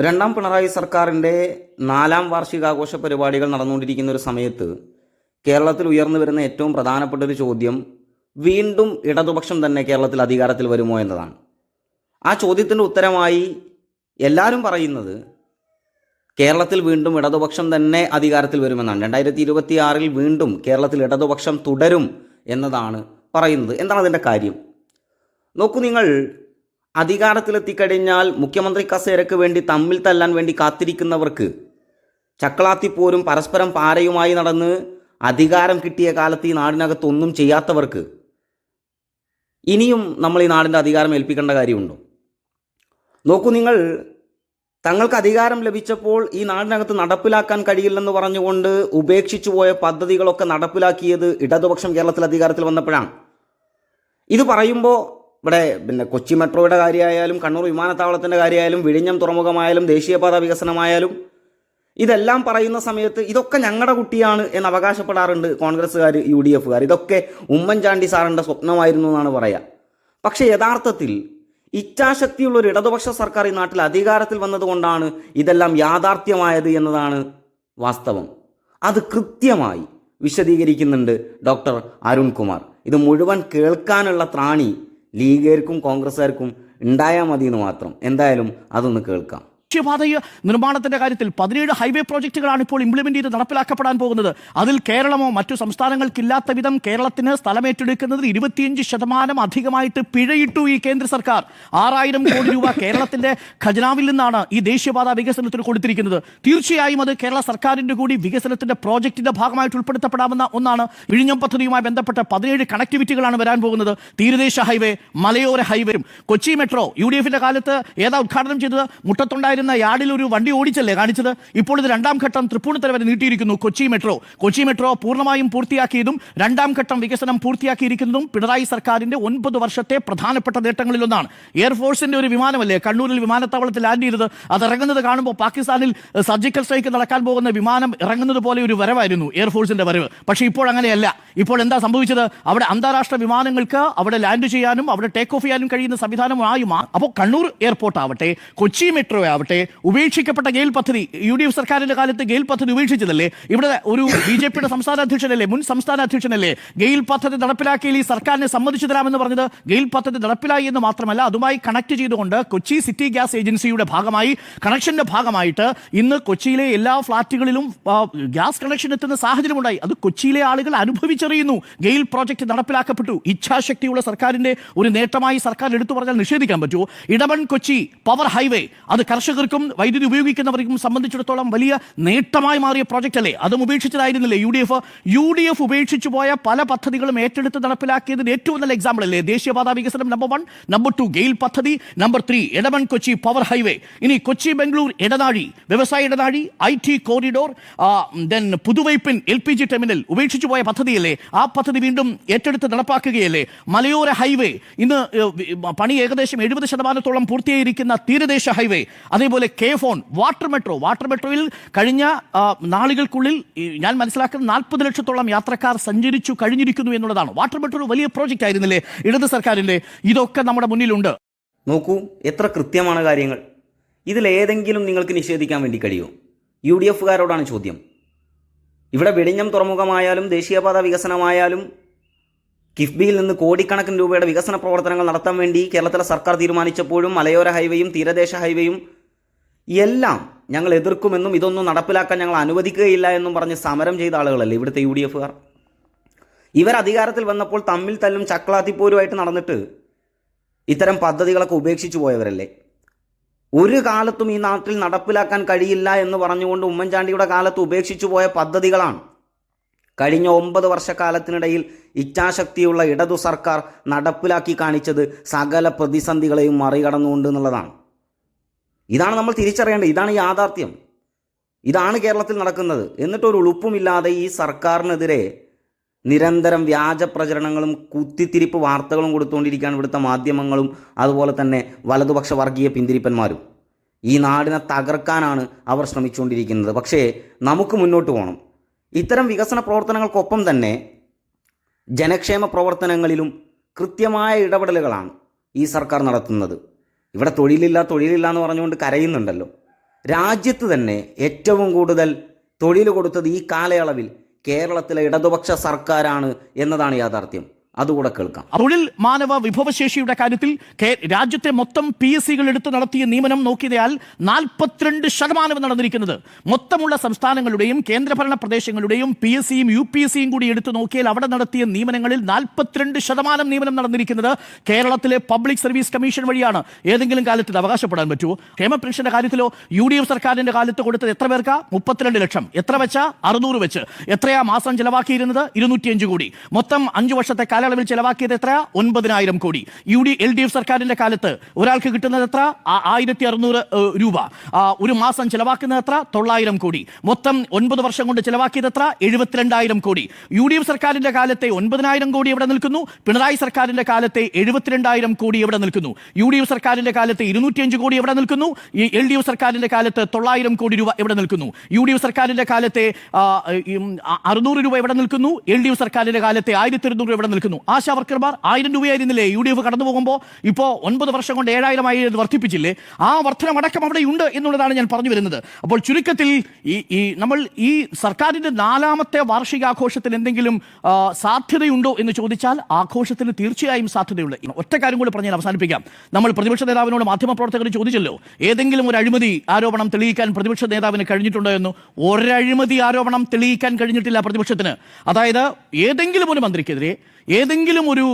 രണ്ടാം പിണറായി സർക്കാരിന്റെ നാലാം വാർഷികാഘോഷ പരിപാടികൾ നടന്നുകൊണ്ടിരിക്കുന്ന ഒരു സമയത്ത് കേരളത്തിൽ ഉയർന്നു വരുന്ന ഏറ്റവും പ്രധാനപ്പെട്ട ഒരു ചോദ്യം വീണ്ടും ഇടതുപക്ഷം തന്നെ കേരളത്തിൽ അധികാരത്തിൽ വരുമോ എന്നതാണ്. ആ ചോദ്യത്തിന്റെ ഉത്തരമായി എല്ലാവരും പറയുന്നത് കേരളത്തിൽ വീണ്ടും ഇടതുപക്ഷം തന്നെ അധികാരത്തിൽ വരുമെന്നാണ്. രണ്ടായിരത്തി ഇരുപത്തി ആറിൽ വീണ്ടും കേരളത്തിൽ ഇടതുപക്ഷം തുടരും എന്നതാണ് പറയുന്നത്. എന്താണ് അതിന്റെ കാര്യം? നോക്കൂ നിങ്ങൾ അധികാരത്തിലെത്തിക്കഴിഞ്ഞാൽ മുഖ്യമന്ത്രി കസേരയ്ക്ക് വേണ്ടി തമ്മിൽ തല്ലാൻ വേണ്ടി കാത്തിരിക്കുന്നവർക്ക് ചക്കളാത്തിപ്പോരും പരസ്പരം പാരയുമായി നടന്ന് അധികാരം കിട്ടിയ കാലത്ത് ഈ നാടിനകത്ത് ഒന്നും ചെയ്യാത്തവർക്ക് ഇനിയും നമ്മൾ ഈ നാടിന്റെ അധികാരം ഏൽപ്പിക്കേണ്ട കാര്യമുണ്ടോ? നോക്കൂ നിങ്ങൾ തങ്ങൾക്ക് അധികാരം ലഭിച്ചപ്പോൾ ഈ നാടിനകത്ത് നടപ്പിലാക്കാൻ കഴിയില്ലെന്ന് പറഞ്ഞുകൊണ്ട് ഉപേക്ഷിച്ചു പോയ പദ്ധതികളൊക്കെ നടപ്പിലാക്കിയത് ഇടതുപക്ഷം കേരളത്തിൽ അധികാരത്തിൽ വന്നപ്പോഴാണ്. ഇത് പറയുമ്പോൾ ഇവിടെ പിന്നെ കൊച്ചി മെട്രോയുടെ കാര്യമായാലും കണ്ണൂർ വിമാനത്താവളത്തിന്റെ കാര്യമായാലും വിഴിഞ്ഞം തുറമുഖമായാലും ദേശീയപാത വികസനമായാലും ഇതെല്ലാം പറയുന്ന സമയത്ത് ഇതൊക്കെ ഞങ്ങളുടെ കുട്ടിയാണ് എന്ന് അവകാശപ്പെടാറുണ്ട് കോൺഗ്രസ്സുകാർ യു ഡി എഫുകാർ ഇതൊക്കെ ഉമ്മൻചാണ്ടി സാറിന്റെ സ്വപ്നമായിരുന്നു എന്നാണ് പറയുക പക്ഷേ യഥാർത്ഥത്തിൽ ഇച്ഛാശക്തിയുള്ള ഒരു ഇടതുപക്ഷ സർക്കാർ ഈ നാട്ടിൽ അധികാരത്തിൽ വന്നതുകൊണ്ടാണ് ഇതെല്ലാം യാഥാർത്ഥ്യമായത് എന്നതാണ് വാസ്തവം. അത് കൃത്യമായി വിശദീകരിക്കുന്നുണ്ട് ഡോക്ടർ അരുൺകുമാർ. ഇത് മുഴുവൻ കേൾക്കാനുള്ള ത്രാണി ലീഗുകാർക്കും കോൺഗ്രസ്സുകാർക്കും ഉണ്ടായാൽ മതി എന്ന് മാത്രം. എന്തായാലും അതൊന്ന് കേൾക്കാം. ദേശീയപാത നിർമ്മാണത്തിന്റെ കാര്യത്തിൽ പതിനേഴ് ഹൈവേ പ്രോജക്റ്റുകളാണ് ഇപ്പോൾ ഇംപ്ലിമെന്റ് ചെയ്ത് നടപ്പിലാക്കപ്പെടാൻ പോകുന്നത്. അതിൽ കേരളമോ മറ്റു സംസ്ഥാനങ്ങൾക്കില്ലാത്ത വിധം കേരളത്തിന് സ്ഥലമേറ്റെടുക്കുന്നത് ഇരുപത്തിയഞ്ച് ശതമാനം അധികമായിട്ട് പിഴയിട്ടു ഈ കേന്ദ്ര സർക്കാർ. ആറായിരം കോടി രൂപ കേരളത്തിന്റെ ഖജനാവിൽ നിന്നാണ് ഈ ദേശീയപാത വികസനത്തിന് കൊടുത്തിരിക്കുന്നത്. തീർച്ചയായും അത് കേരള സർക്കാരിന്റെ കൂടി വികസനത്തിന്റെ പ്രോജക്റ്റിന്റെ ഭാഗമായിട്ട് ഉൾപ്പെടുത്തപ്പെടാവുന്ന ഒന്നാണ് വിഴിഞ്ഞം പദ്ധതിയുമായി ബന്ധപ്പെട്ട പതിനേഴ് കണക്ടിവിറ്റികളാണ് വരാൻ പോകുന്നത്. തീരദേശ ഹൈവേ മലയോര ഹൈവേയും കൊച്ചി മെട്രോ യു ഡി എഫിന്റെ കാലത്ത് ഏതാ ഉദ്ഘാടനം ചെയ്തത്? മുട്ടത്തുണ്ടായിരുന്ന യാർഡിൽ ഒരു വണ്ടി ഓടിച്ചല്ലേ? കാണിച്ചത് ഇപ്പോൾ ഇത് രണ്ടാം ഘട്ടം തൃപ്പൂണിത്തറ വരെ നീട്ടിയിരിക്കുന്നു കൊച്ചി മെട്രോ. കൊച്ചി മെട്രോ പൂർണമായും പൂർത്തിയാക്കിയതും രണ്ടാം ഘട്ടം വികസനം പൂർത്തിയാക്കിയിരിക്കുന്നതും പിണറായി സർക്കാരിന്റെ ഒൻപത് വർഷത്തെ പ്രധാനപ്പെട്ട നേട്ടങ്ങളിലൊന്നാണ്. എയർഫോഴ്സിന്റെ ഒരു വിമാനമല്ലേ? കണ്ണൂരിൽ വിമാനത്താവളത്തിൽ ലാൻഡ് ചെയ്തത്. അത് ഇറങ്ങുന്നത് കാണുമ്പോൾ പാകിസ്ഥാനിൽ സർജിക്കൽ സ്ട്രൈക്ക് നടക്കാൻ പോകുന്ന വിമാനം ഇറങ്ങുന്നത് പോലെ ഒരു വരവായിരുന്നു എയർഫോഴ്സിന്റെ വരവ്. പക്ഷേ ഇപ്പോൾ അങ്ങനെയല്ല. ഇപ്പോൾ എന്താ സംഭവിച്ചത്? അവിടെ അന്താരാഷ്ട്ര വിമാനങ്ങൾക്ക് അവിടെ ലാൻഡ് ചെയ്യാനും അവിടെ ടേക്ക് ഓഫ് ചെയ്യാനും കഴിയുന്ന സംവിധാനമായി അപ്പോൾ കണ്ണൂർ എയർപോർട്ട് ആവട്ടെ കൊച്ചി മെട്രോ ആവട്ടെ ഉപേക്ഷിക്കപ്പെട്ട ഗെയിൽ പദ്ധതി യു ഡി എഫ് സർക്കാരിന്റെ കാലത്ത് ഗെയിൽ പദ്ധതി ഉപേക്ഷിച്ചതല്ലേ? ഇവിടെ ഒരു ബി ജെ പിയുടെ സംസ്ഥാന അധ്യക്ഷനല്ലേ മുൻ സംസ്ഥാന അധ്യക്ഷനല്ലേ ഗെയിൽ പദ്ധതി നടപ്പിലാക്കിയിൽ ഈ സർക്കാരിനെ സമ്മതിച്ചു തരാമെന്ന് പറഞ്ഞത്? ഗെയിൽ പദ്ധതി നടപ്പിലായി എന്ന് മാത്രമല്ല അതുമായി കണക്ട് ചെയ്തുകൊണ്ട് കൊച്ചി സിറ്റി ഗ്യാസ് ഏജൻസിയുടെ ഭാഗമായി കണക്ഷന്റെ ഭാഗമായിട്ട് ഇന്ന് കൊച്ചിയിലെ എല്ലാ ഫ്ളാറ്റുകളിലും ഗ്യാസ് കണക്ഷൻ എത്തുന്ന സാഹചര്യമുണ്ടായി. അത് കൊച്ചിയിലെ ആളുകൾ അനുഭവിച്ചറിയുന്നു. ഗെയിൽ പ്രോജക്റ്റ് നടപ്പിലാക്കപ്പെട്ടു. ഇച്ഛാശക്തിയുള്ള സർക്കാരിന്റെ ഒരു നേട്ടമായി സർക്കാർ എടുത്തു പറഞ്ഞാൽ നിഷേധിക്കാൻ പറ്റുമോ? ഇടമൺ കൊച്ചി പവർ ഹൈവേ അത് കർഷകർക്കും വൈദ്യുതി ഉപയോഗിക്കുന്നവർക്കും സംബന്ധിച്ചിടത്തോളം വലിയ നേട്ടമായി മാറിയ പ്രോജക്റ്റ് അല്ലേ? അതും ഉപേക്ഷിച്ചതായിരുന്നില്ലേ? U D F U D F ഉപേക്ഷിച്ചു പോയ പല പദ്ധതികളും ഏറ്റെടുത്ത് നടപ്പിലാക്കിയതിന് ഏറ്റവും നല്ല എക്സാമ്പിൾ അല്ലേ? ദേശീയപാത വികസനം number one number two GAIL പദ്ധതി number three Edamon Kochi power highway ഇനി കൊച്ചി ബംഗളൂർ ഇടനാഴി വ്യവസായ ഇടനാഴി I T corridor then Puthuvype L P G terminal ഉപേക്ഷിച്ചു പോയ പദ്ധതിയല്ലേ ആ പദ്ധതി വീണ്ടും ഏറ്റെടുത്ത് നടപ്പാക്കുകയല്ലേ? മലയോര ഹൈവേ ഇന്ന് പണി ഏകദേശം എഴുപത് ശതമാനത്തോളം പൂർത്തിയായിരിക്കുന്ന തീരദേശ ഹൈവേ അതേപോലെ K FON water metro. Water മെട്രോയിൽ കഴിഞ്ഞ നാളുകൾക്കുള്ളിൽ ഞാൻ മനസ്സിലാക്കുന്ന നാൽപ്പത് ലക്ഷത്തോളം യാത്രക്കാർ സഞ്ചരിച്ചു കഴിഞ്ഞിരിക്കുന്നു എന്നുള്ളതാണ്. വാട്ടർ മെട്രോ ഒരു വലിയ പ്രോജക്റ്റ് ആയിരുന്നില്ലേ? ഇടത് സർക്കാരിന്റെ ഇതൊക്കെ നമ്മുടെ മുന്നിലുണ്ട്. നോക്കൂ എത്ര കൃത്യമാണ് കാര്യങ്ങൾ. ഇതിൽ ഇതിലേതെങ്കിലും നിങ്ങൾക്ക് നിഷേധിക്കാൻ വേണ്ടി കഴിയുമോ? യു ഡി എഫുകാരോടാണ് ചോദ്യം. ഇവിടെ വെടിഞ്ഞം തുറമുഖമായാലും ദേശീയപാത വികസനമായാലും കിഫ്ബിയിൽ നിന്ന് കോടിക്കണക്കിന് രൂപയുടെ വികസന പ്രവർത്തനങ്ങൾ നടത്താൻ വേണ്ടി കേരളത്തിലെ സർക്കാർ തീരുമാനിച്ചപ്പോഴും മലയോര ഹൈവേയും തീരദേശ ഹൈവേയും എല്ലാം ഞങ്ങൾ എതിർക്കുമെന്നും ഇതൊന്നും നടപ്പിലാക്കാൻ ഞങ്ങൾ അനുവദിക്കുകയില്ല എന്നും പറഞ്ഞ് സമരം ചെയ്ത ആളുകളല്ലേ ഇവിടുത്തെ യു ഡി എഫുകാർ ഇവർ അധികാരത്തിൽ വന്നപ്പോൾ തമ്മിൽ തല്ലും ചക്ലാത്തിപ്പോരുമായിട്ട് നടന്നിട്ട് ഇത്തരം പദ്ധതികളൊക്കെ ഉപേക്ഷിച്ചു പോയവരല്ലേ? ഒരു കാലത്തും ഈ നാട്ടിൽ നടപ്പിലാക്കാൻ കഴിയില്ല എന്ന് പറഞ്ഞുകൊണ്ട് ഉമ്മൻചാണ്ടിയുടെ കാലത്ത് ഉപേക്ഷിച്ചു പോയ പദ്ധതികളാണ്. കഴിഞ്ഞ ഒമ്പത് വർഷക്കാലത്തിനിടയിൽ ഇച്ഛാശക്തിയുള്ള ഇടതു സർക്കാർ നടപ്പിലാക്കി കാണിച്ചത് സകല പ്രതിസന്ധികളെയും മറികടന്നുകൊണ്ട് എന്നുള്ളതാണ്. ഇതാണ് നമ്മൾ തിരിച്ചറിയേണ്ടത്. ഇതാണ് യാഥാർത്ഥ്യം. ഇതാണ് കേരളത്തിൽ നടക്കുന്നത്. എന്നിട്ടൊരു ഉളുപ്പുമില്ലാതെ ഈ സർക്കാരിനെതിരെ നിരന്തരം വ്യാജ പ്രചരണങ്ങളും കുത്തിത്തിരിപ്പ് വാർത്തകളും കൊടുത്തുകൊണ്ടിരിക്കുകയാണ് ഇവിടുത്തെ മാധ്യമങ്ങളും അതുപോലെ തന്നെ വലതുപക്ഷ വർഗീയ പിന്തിരിപ്പന്മാരും. ഈ നാടിനെ തകർക്കാനാണ് അവർ ശ്രമിച്ചുകൊണ്ടിരിക്കുന്നത്. പക്ഷേ നമുക്ക് മുന്നോട്ട് പോകണം. ഇത്തരം വികസന പ്രവർത്തനങ്ങൾക്കൊപ്പം തന്നെ ജനക്ഷേമ പ്രവർത്തനങ്ങളിലും കൃത്യമായ ഇടപെടലുകളാണ് ഈ സർക്കാർ നടത്തുന്നത്. ഇവിടെ തൊഴിലില്ല തൊഴിലില്ല എന്ന് പറഞ്ഞുകൊണ്ട് കരയുന്നുണ്ടല്ലോ. രാജ്യത്ത് തന്നെ ഏറ്റവും കൂടുതൽ തൊഴിൽ കൊടുത്തത് ഈ കാലയളവിൽ കേരളത്തിലെ ഇടതുപക്ഷ സർക്കാരാണ് എന്നതാണ് യാഥാർത്ഥ്യം. അതുകൂടെ കേൾക്കാം. തൊഴിൽ മാനവ വിഭവശേഷിയുടെ കാര്യത്തിൽ രാജ്യത്തെ മൊത്തം പി എസ് സികൾ എടുത്ത് നടത്തിയ നിയമനം നോക്കിയതാൽ നാൽപ്പത്തിരണ്ട് ശതമാനം നടന്നിരിക്കുന്നത്. മൊത്തമുള്ള സംസ്ഥാനങ്ങളുടെയും കേന്ദ്രഭരണ പ്രദേശങ്ങളുടെയും പി എസ് സിയും യു പി എസ് സിയും കൂടി എടുത്തു നോക്കിയാൽ അവിടെ നടത്തിയ നിയമനങ്ങളിൽ നാൽപ്പത്തിരണ്ട് ശതമാനം നിയമനം നടന്നിരിക്കുന്നത് കേരളത്തിലെ പബ്ലിക് സർവീസ് കമ്മീഷൻ വഴിയാണ്. ഏതെങ്കിലും കാലത്ത് അവകാശപ്പെടാൻ പറ്റുമോ? ക്ഷേമ പെൻഷന്റെ കാര്യത്തിലോ യു ഡി എഫ് സർക്കാരിന്റെ കാലത്ത് കൊടുത്തത് എത്ര പേർക്കാ? മുപ്പത്തിരണ്ട് ലക്ഷം. എത്ര വെച്ചാ? അറുന്നൂറ് വെച്ച്. എത്രയാ മാസം ചെലവാക്കിയിരുന്നത്? ഇരുന്നൂറ്റിയഞ്ച് കോടി. മൊത്തം അഞ്ചു വർഷത്തെ കാലയളവിൽ ചെലവാക്കിയത് എത്ര? ഒൻപതിനായിരം കോടി. U D L D F സർക്കാരിന്റെ കാലത്ത് ഒരാൾക്ക് കിട്ടുന്നത് എത്ര? ആയിരത്തി അറുന്നൂറ് രൂപ. ഒരു മാസം ചെലവാക്കുന്നത് എത്ര? തൊള്ളായിരം കോടി. മൊത്തം ഒൻപത് വർഷം കൊണ്ട് ചെലവാക്കിയത് എത്ര? എഴുപത്തിരണ്ടായിരം കോടി. യു ഡി എഫ് സർക്കാരിന്റെ കാലത്തെ ഒൻപതിനായിരം കോടി എവിടെ നിൽക്കുന്നു? പിണറായി സർക്കാരിന്റെ കാലത്തെ എഴുപത്തിരണ്ടായിരം കോടി എവിടെ നിൽക്കുന്നു? യു ഡി എഫ് സർക്കാരിന്റെ കാലത്തെ ഇരുന്നൂറ്റിയഞ്ച് കോടി എവിടെ നിൽക്കുന്നു? ഈ എൽ ഡി എഫ് സർക്കാരിന്റെ കാലത്ത് തൊള്ളായിരം കോടി രൂപ എവിടെ നിൽക്കുന്നു? യു ഡി എഫ് സർക്കാരിന്റെ കാലത്തെ അറുന്നൂറ് രൂപ എവിടെ നിൽക്കുന്നു? എൽ ഡി എഫ് സർക്കാരിന്റെ കാലത്തെ ആയിരത്തി ഇരുന്നൂറ് എവിടെ നിൽക്കുന്നു? ആശാ വർക്കർമാർ ആയിരം രൂപയായിരുന്നില്ലേ? യു ഡി എഫ് കടന്നു പോകുമ്പോൾ ഇപ്പോൾ ഒൻപത് വർഷം കൊണ്ട് ഏഴായിരമായി വർദ്ധിപ്പിച്ചില്ലേ? ആ വർധനമടക്കം അവിടെ ഉണ്ട് എന്നുള്ളതാണ് ഞാൻ പറഞ്ഞു വരുന്നത്. അപ്പോൾ ചുരുക്കത്തിൽ ഈ ഈ നമ്മൾ ഈ സർക്കാരിന്റെ നാലാമത്തെ വാർഷികാഘോഷത്തിന് എന്തെങ്കിലും സാധ്യതയുണ്ടോ എന്ന് ചോദിച്ചാൽ ആഘോഷത്തിന് തീർച്ചയായും സാധ്യതയുണ്ട്. ഒറ്റ കാര്യം കൂടി പറഞ്ഞ് അവസാനിപ്പിക്കാം. നമ്മൾ പ്രതിപക്ഷ നേതാവിനോട് മാധ്യമപ്രവർത്തകർ ചോദിച്ചല്ലോ ഏതെങ്കിലും ഒരു അഴിമതി ആരോപണം തെളിയിക്കാൻ പ്രതിപക്ഷ നേതാവിന് കഴിഞ്ഞിട്ടുണ്ടോ എന്ന്? ഒരഴിമതി ആരോപണം തെളിയിക്കാൻ കഴിഞ്ഞിട്ടില്ല പ്രതിപക്ഷത്തിന്. അതായത് ഏതെങ്കിലും ഒരു മന്ത്രിക്കെതിരെ ഏതെങ്കിലും ഒരു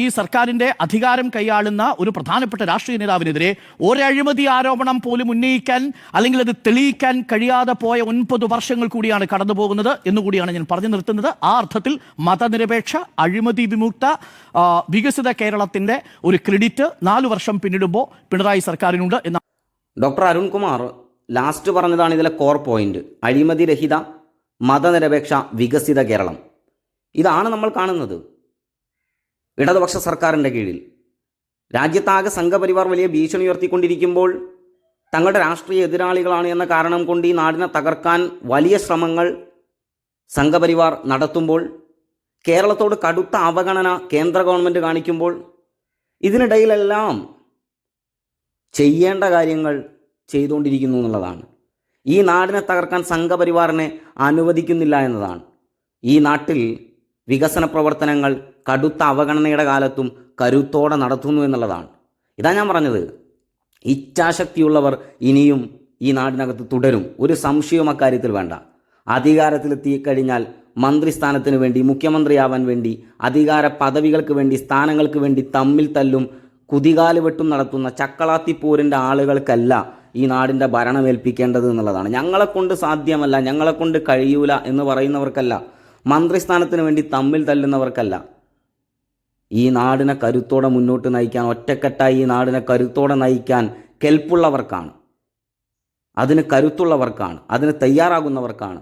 ഈ സർക്കാരിന്റെ അധികാരം കൈയാളുന്ന ഒരു പ്രധാനപ്പെട്ട രാഷ്ട്രീയ നേതാവിനെതിരെ ഒരഴിമതി ആരോപണം പോലും ഉന്നയിക്കാൻ അല്ലെങ്കിൽ അത് തെളിയിക്കാൻ കഴിയാതെ പോയ ഒൻപത് വർഷങ്ങൾ കൂടിയാണ് കടന്നു പോകുന്നത് എന്നുകൂടിയാണ് ഞാൻ പറഞ്ഞു നിർത്തുന്നത്. ആ അർത്ഥത്തിൽ മതനിരപേക്ഷ അഴിമതി വിമുക്ത വികസിത കേരളത്തിന്റെ ഒരു ക്രെഡിറ്റ് നാലു വർഷം പിന്നിടുമ്പോൾ പിണറായി സർക്കാരിനുണ്ട് എന്ന ഡോക്ടർ അരുൺകുമാർ ലാസ്റ്റ് പറഞ്ഞതാണ് ഇതിലെ കോർ പോയിന്റ്. അഴിമതി രഹിത മതനിരപേക്ഷ വികസിത കേരളം. ഇതാണ് നമ്മൾ കാണുന്നത്. ഇടതുപക്ഷ സർക്കാരിന്റെ കീഴിൽ. രാജ്യത്താകെ സംഘപരിവാർ വലിയ ഭീഷണി ഉയർത്തിക്കൊണ്ടിരിക്കുമ്പോൾ തങ്ങളുടെ രാഷ്ട്രീയ എതിരാളികളാണ് എന്ന കാരണം കൊണ്ട് ഈ നാടിനെ തകർക്കാൻ വലിയ ശ്രമങ്ങൾ സംഘപരിവാർ നടത്തുമ്പോൾ കേരളത്തോട് കടുത്ത അവഗണന കേന്ദ്ര ഗവൺമെന്റ് കാണിക്കുമ്പോൾ ഇതിനിടയിലെല്ലാം ചെയ്യേണ്ട കാര്യങ്ങൾ ചെയ്തുകൊണ്ടിരിക്കുന്നു എന്നുള്ളതാണ്. ഈ നാടിനെ തകർക്കാൻ സംഘപരിവാറിനെ അനുവദിക്കുന്നില്ല എന്നതാണ്. ഈ നാട്ടിൽ വികസന പ്രവർത്തനങ്ങൾ കടുത്ത അവഗണനയുടെ കാലത്തും കരുത്തോടെ നടത്തുന്നു എന്നുള്ളതാണ്. ഇതാ ഞാൻ പറഞ്ഞത്. ഇച്ഛാശക്തിയുള്ളവർ ഇനിയും ഈ നാടിനകത്ത് തുടരും. ഒരു സംശയവും അക്കാര്യത്തിൽ വേണ്ട. അധികാരത്തിലെത്തിക്കഴിഞ്ഞാൽ മന്ത്രിസ്ഥാനത്തിന് വേണ്ടി മുഖ്യമന്ത്രിയാവാൻ വേണ്ടി അധികാര പദവികൾക്ക് വേണ്ടി സ്ഥാനങ്ങൾക്ക് വേണ്ടി തമ്മിൽ തല്ലും കുതികാൽ വെട്ടും നടത്തുന്ന ചക്കളാത്തിപ്പൂരിന്റെ ആളുകൾക്കല്ല ഈ നാടിന്റെ ഭരണമേൽപ്പിക്കേണ്ടത് എന്നുള്ളതാണ്. ഞങ്ങളെക്കൊണ്ട് സാധ്യമല്ല ഞങ്ങളെക്കൊണ്ട് കഴിയൂല എന്ന് പറയുന്നവർക്കല്ല മന്ത്രിസ്ഥാനത്തിന് വേണ്ടി തമ്മിൽ തല്ലുന്നവർക്കല്ല. ഈ നാടിനെ കരുത്തോടെ മുന്നോട്ട് നയിക്കാൻ ഒറ്റക്കെട്ടായി ഈ നാടിനെ കരുത്തോടെ നയിക്കാൻ കെൽപ്പുള്ളവർക്കാണ്. അതിന് കരുത്തുള്ളവർക്കാണ്. അതിന് തയ്യാറാകുന്നവർക്കാണ്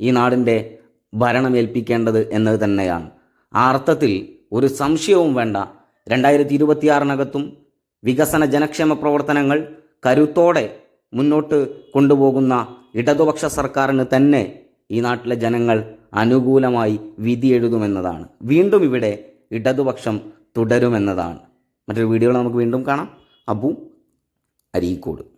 ഈ നാടിന്റെ ഭരണം ഏൽപ്പിക്കേണ്ടത് എന്നത് തന്നെയാണ്. ആ അർത്ഥത്തിൽ ഒരു സംശയവും വേണ്ട. രണ്ടായിരത്തി ഇരുപത്തിയാറിനകത്തും വികസന ജനക്ഷേമ പ്രവർത്തനങ്ങൾ കരുത്തോടെ മുന്നോട്ട് കൊണ്ടുപോകുന്ന ഇടതുപക്ഷ സർക്കാരിന് തന്നെ ഈ നാട്ടിലെ ജനങ്ങൾ അനുകൂലമായി വിധി എഴുതുമെന്നതാണ്. വീണ്ടും ഇവിടെ ഇടതുപക്ഷം തുടരുമെന്നതാണ്. മറ്റൊരു വീഡിയോയിൽ നമുക്ക് വീണ്ടും കാണാം. അബു അരീക്കോട്.